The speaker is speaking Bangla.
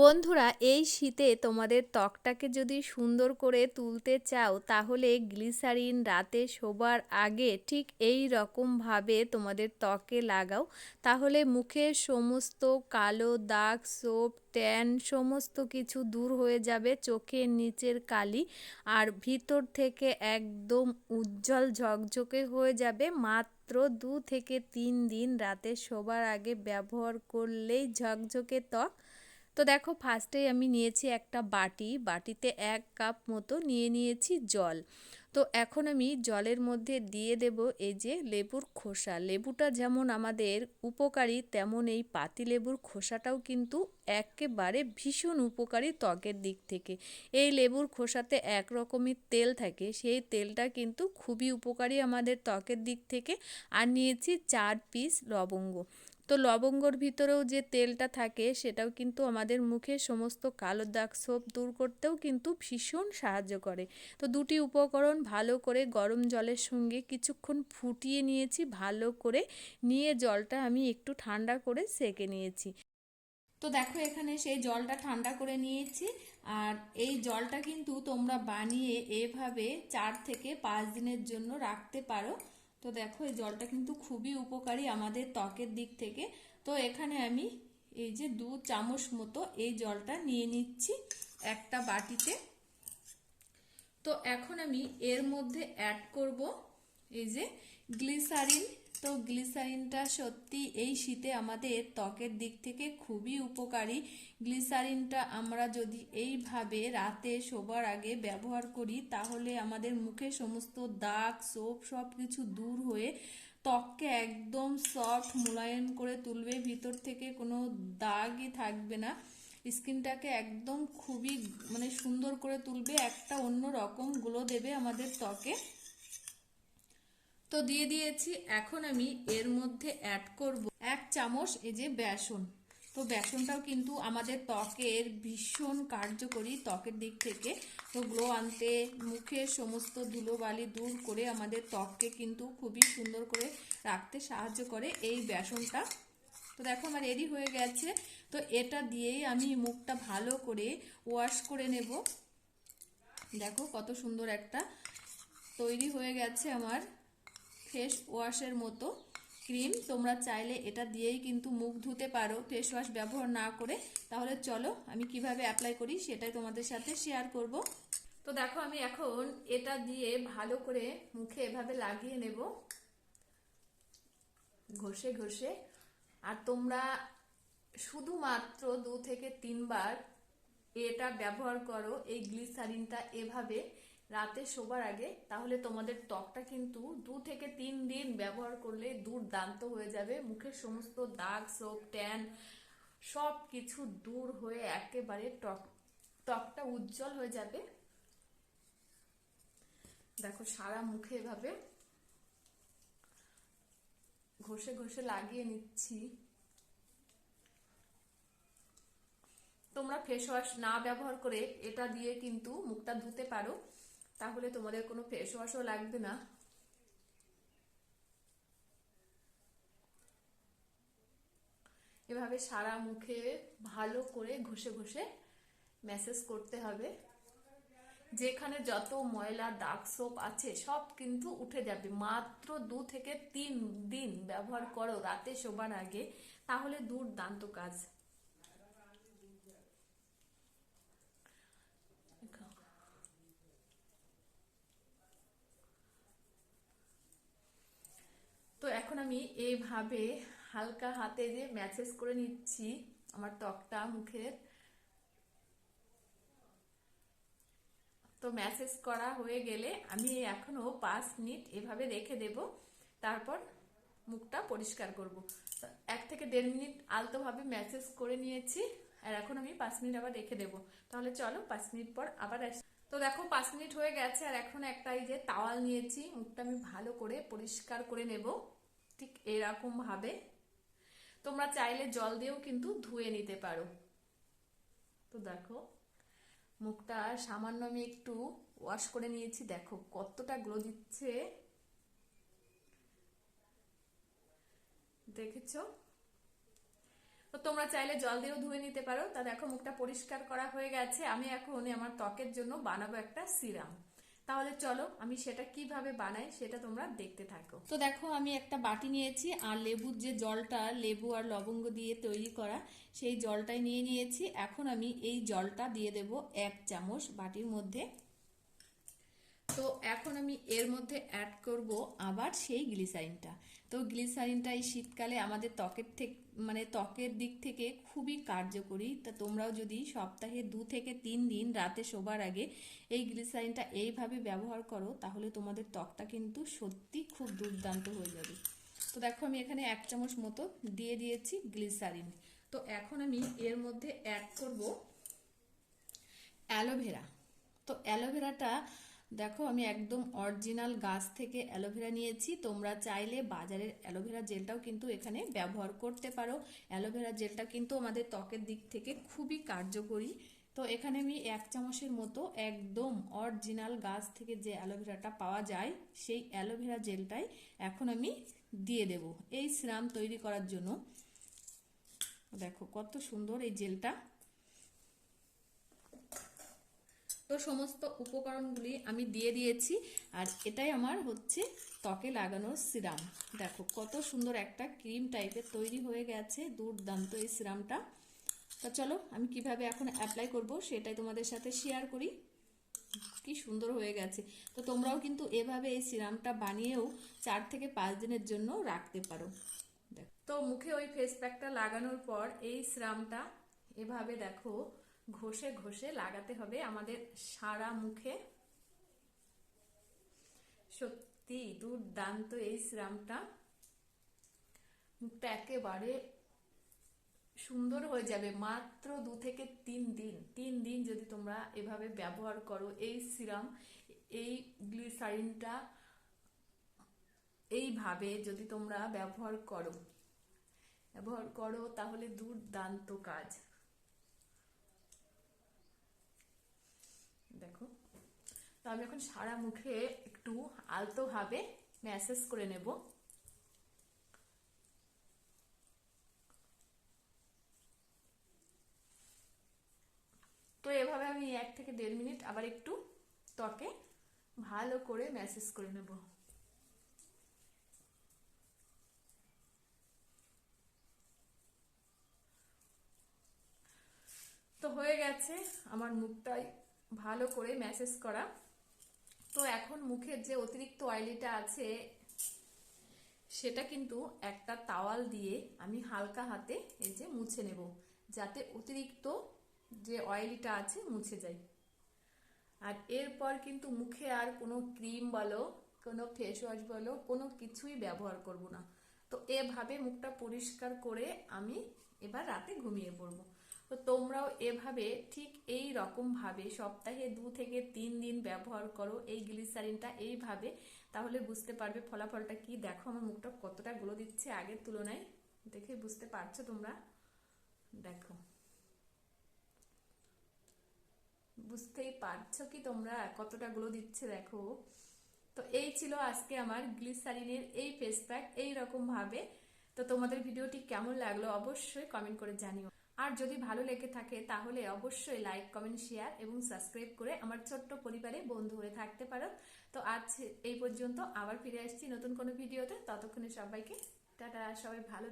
বন্ধুরা, এই শীতে তোমাদের ত্বকটাকে যদি সুন্দর করে তুলতে চাও, তাহলে গ্লিসারিন রাতে শোবার আগে ঠিক এই রকমভাবে তোমাদের ত্বকে লাগাও। তাহলে মুখের সমস্ত কালো দাগ, সোপ, ট্যান সমস্ত কিছু দূর হয়ে যাবে চোখের নিচের কালি আর ভিতর থেকে একদম উজ্জ্বল ঝকঝকে হয়ে যাবে। মাত্র দু থেকে তিন দিন রাতে শোবার আগে ব্যবহার করলেই ঝকঝকে ত্বক। তো দেখো ফার্স্টেই আমি নিয়েছি একটা বাটি, বাটিতে এক কাপ মতো নিয়ে নিয়েছি জল। তো এখন আমি জলের মধ্যে দিয়ে দেব এই যে লেবুর খোসা। লেবুটা যেমন আমাদের উপকারী, তেমন এই পাতি লেবুর খোসাটাও কিন্তু একেবারে ভীষণ উপকারী ত্বকের দিক থেকে। এই লেবুর খোসাতে এক রকমের তেল থাকে, সেই তেলটা কিন্তু খুবই উপকারী আমাদের ত্বকের দিক থেকে। আর নিয়েছি চার পিস লবঙ্গ। তো লবঙ্গর ভিতরেও যে তেলটা থাকে, সেটাও কিন্তু আমাদের মুখে সমস্ত কালো দাগ সোপ দূর করতেও কিন্তু ভীষণ সাহায্য করে। তো দুটি উপকরণ ভালো করে গরম জলের সঙ্গে কিছুক্ষণ ফুটিয়ে নিয়েছি, ভালো করে নিয়ে জলটা আমি একটু ঠান্ডা করে সেকে নিয়েছি। তো দেখো এখানে সেই জলটা ঠান্ডা করে নিয়েছি, আর এই জলটা কিন্তু তোমরা বানিয়ে এভাবে চার থেকে পাঁচ দিনের জন্য রাখতে পারো। তো দেখো, এই জলটা কিন্তু খুবই উপকারী আমাদের ত্বকের দিক থেকে। তো এখানে আমি এই যে দু চামচ মতো এই জলটা নিয়ে নিচ্ছি একটা বাটিতে। তো এখন আমি এর মধ্যে অ্যাড করব এই যে গ্লিসারিন তো গ্লিসারিনটা সত্যি এই শীতে আমাদের ত্বকের দিক থেকে খুবই উপকারী। গ্লিসারিনটা আমরা যদি এইভাবে রাতে শোবার আগে ব্যবহার করি, তাহলে আমাদের মুখে সমস্ত দাগ, সোপ সব কিছু দূর হয়ে ত্বককে একদম সফট মোলায়েম করে তুলবে। ভিতর থেকে কোনো দাগই থাকবে না। স্কিনটাকে একদম খুবই মানে সুন্দর করে তুলবে। একটা অন্য রকম গ্লো দেবে আমাদের ত্বকে। তো দিয়ে দিয়েছি। এখন আমি এর মধ্যে অ্যাড করব এক চামচ এই যে বেসন। তো বেসনটাও কিন্তু আমাদের ত্বকের ভীষণ কার্যকরী ত্বকের দিক থেকে। তো গ্লো আনতে, মুখের সমস্ত ধুলোবালি দূর করে আমাদের ত্বককে কিন্তু খুবই সুন্দর করে রাখতে সাহায্য করে এই বেসনটা। তো দেখো আমার রেডি হয়ে গেছে। তো এটা দিয়েই আমি মুখটা ভালো করে ওয়াশ করে নেব। দেখো কত সুন্দর একটা তৈরি হয়ে গেছে আমার। ফেস ওয়াশের মতো ক্রিম। তোমরা চাইলে এটা দিয়েই কিন্তু মুখ ধুতে পারো, ফেস ওয়াশ ব্যবহার না করে। তাহলে চলো, আমি কীভাবে অ্যাপ্লাই করি সেটাই তোমাদের সাথে শেয়ার করব। তো দেখো, আমি এখন এটা দিয়ে ভালো করে মুখে এভাবে লাগিয়ে নেব। ঘষে ঘষে। আর তোমরা শুধুমাত্র দু থেকে তিনবার এটা ব্যবহার করো, এই গ্লিসারিনটা এভাবে। রাতে শোবার আগে, তাহলে তোমাদের ত্বকটা কিন্তু দু থেকে তিন দিন ব্যবহার করলে দুর্দান্ত হয়ে যাবে। মুখের সমস্ত দাগ সোপ ট্যান সব কিছু দূর হয়ে একেবারে টক ত্বকটা উজ্জ্বল হয়ে যাবে। দেখো, সারা মুখে এভাবে ঘষে ঘষে লাগিয়ে নিচ্ছি। তোমরা ফেস ওয়াশ না ব্যবহার করে এটা দিয়ে কিন্তু মুখটা ধুতে পারো। তাহলে তোমাদের কোনো ফেস ওয়াশও লাগবে না। এভাবে সারা মুখে ভালো করে ঘষে ঘষে ম্যাসেজ করতে হবে। যেখানে যত ময়লা দাগ সোপ আছে, সব কিন্তু উঠে যাবে। মাত্র দু থেকে তিন দিন ব্যবহার করো রাতে শোবার আগে, তাহলে দুর্দান্ত কাজ তো এখন আমি এইভাবে হালকা হাতে যে ম্যাসেজ করে নিচ্ছি, আমার ত্বকটা, মুখের, তো ম্যাসেজ করা হয়ে গেলে আমি এখনও পাঁচ মিনিট এভাবে রেখে দেব। তারপর মুখটা পরিষ্কার করব। এক থেকে দেড় মিনিট আলতোভাবে ম্যাসেজ করে নিয়েছি আর এখন আমি পাঁচ মিনিট আবার রেখে দেব। তাহলে চলো পাঁচ মিনিট পর আবার তো দেখো পাঁচ মিনিট হয়ে গেছে আর এখন একটা এই যে তাওয়াল নিয়েছি, মুখটা আমি ভালো করে পরিষ্কার করে নেব। ঠিক এরকম ভাবে তোমরা চাইলে জল দিয়েও কিন্তু ধুয়ে নিতে পারো। তো দেখো, মুখটা সামান্য আমি একটু ওয়াশ করে নিয়েছি। দেখো কতটা গ্লো দিচ্ছে। দেখেছ? তো তোমরা চাইলে জল দিয়েও ধুয়ে নিতে পারো। তা দেখো মুখটা পরিষ্কার করা হয়ে গেছে। আমি এখন আমার ত্বকের জন্য বানাবো একটা সিরাম তাহলে চলো, আমি সেটা কীভাবে বানাই সেটা তোমরা দেখতে থাকো। তো দেখো, আমি একটা বাটি নিয়েছি, আর লেবুর যে জলটা, লেবু আর লবঙ্গ দিয়ে তৈরি করা, সেই জলটাই নিয়ে নিয়েছি। এখন আমি এই জলটা দিয়ে দেব এক চামচ বাটির মধ্যে। তো এখন আমি এর মধ্যে অ্যাড করব আবার সেই গ্লিসারিনটা তো গ্লিসারিনটা এই শীতকালে আমাদের ত্বকের থেকে মানে ত্বকের দিক থেকে খুবই কার্যকরী। তা তোমরাও যদি সপ্তাহে দু থেকে তিন দিন রাতে শোবার আগে এই গ্লিসারিনটা এইভাবে ব্যবহার করো, তাহলে তোমাদের ত্বকটা কিন্তু সত্যি খুব দুর্দান্ত হয়ে যাবে। তো দেখো আমি এখানে এক চামচ মতো দিয়ে দিয়েছি গ্লিসারিন তো এখন আমি এর মধ্যে অ্যাড করব অ্যালোভেরা তো অ্যালোভেরাটা দেখো, আমি একদম অরিজিনাল গাছ থেকে অ্যালোভেরা নিয়েছি। তোমরা চাইলে বাজারের অ্যালোভেরা জেলটাও কিন্তু এখানে ব্যবহার করতে পারো। অ্যালোভেরা জেলটা কিন্তু আমাদের ত্বকের দিক থেকে খুবই কার্যকরী। তো এখানে আমি এক চামচের মতো একদম অরিজিনাল গাছ থেকে যে অ্যালোভেরাটা পাওয়া যায়, সেই অ্যালোভেরা জেলটাই এখন আমি দিয়ে দেব। এই সিরাম তৈরি করার জন্য। দেখো, কত সুন্দর এই জেলটা। তো সমস্ত উপকরণগুলি আমি দিয়ে দিয়েছি আর এটাই আমার হচ্ছে ত্বকে লাগানোর সিরাম। দেখো, কত সুন্দর একটা ক্রিম টাইপের তৈরি হয়ে গেছে, দুর্দান্ত এই সিরামটা। তো চলো, আমি কীভাবে এখন অ্যাপ্লাই করব সেটাই তোমাদের সাথে শেয়ার করি। কি সুন্দর হয়ে গেছে। তো তোমরাও কিন্তু এভাবে এই সিরামটা বানিয়েও চার থেকে পাঁচ দিনের জন্য রাখতে পারো। তো মুখে ওই ফেস প্যাকটা লাগানোর পর এই সিরামটা এভাবে দেখো ঘষে ঘষে লাগাতে হবে আমাদের সারা মুখে। সত্যি দুর্দান্ত এই সিরামটা মুখটা একেবারে সুন্দর হয়ে যাবে মাত্র দু থেকে তিন দিন। তিন দিন যদি তোমরা এভাবে ব্যবহার করো এই সিরাম, এই গ্লিসারিনটা এইভাবে যদি তোমরা ব্যবহার করো ব্যবহার করো তাহলে দুর্দান্ত কাজ দেখো তো আমি এখন সারা মুখে একটু আলতোভাবে ম্যাসেজ করে নেব। তো এভাবে আমি এক থেকে দেড় মিনিট আবার একটু ত্বকে ভালো করে ম্যাসেজ করে নেব। তো হয়ে গেছে আমার মুখটাই ভালো করে ম্যাসেজ করা। তো এখন মুখের যে অতিরিক্ত অয়েলিটা আছে, সেটা কিন্তু একটা তাওয়াল দিয়ে আমি হালকা হাতে এই যে মুছে নেব, যাতে অতিরিক্ত যে অয়েলিটা আছে মুছে যায়। আর এরপর কিন্তু মুখে আর কোনো ক্রিম বলো, কোনো ফেস ওয়াশ বলো, কোনো কিছুই ব্যবহার করব না। তো এভাবে মুখটা পরিষ্কার করে আমি এবার রাতে ঘুমিয়ে পড়ব। তো তোমরাও এভাবে ঠিক এই রকম ভাবে সপ্তাহে দু থেকে তিন দিন ব্যবহার করো এই গ্লিসারিনটা এইভাবে, তাহলে বুঝতে পারবে ফলাফলটা কি। দেখো আমার মুখটা কতটা গুলো দিচ্ছে আগের তুলনায়। দেখে বুঝতে পারছ তোমরা? দেখো। বুঝতেই পারছ কি তোমরা কতটা গুলো দিচ্ছে দেখো। তো এই ছিল আজকে আমার গ্লিসারিনের এই ফেস প্যাক এইরকম ভাবে। তো তোমাদের ভিডিওটি কেমন লাগল অবশ্যই কমেন্ট করে জানিও। আর যদি ভালো লেগে থাকে তাহলে অবশ্যই লাইক কমেন্ট শেয়ার এবং সাবস্ক্রাইব করে আমার ছোট্ট পরিবারে বন্ধু হয়ে থাকতে পারো। তো আজ এই পর্যন্ত আবার ফিরে আসছি নতুন কোনো ভিডিওতে। ততক্ষণে সবাইকে, টাটা, সবাই ভালো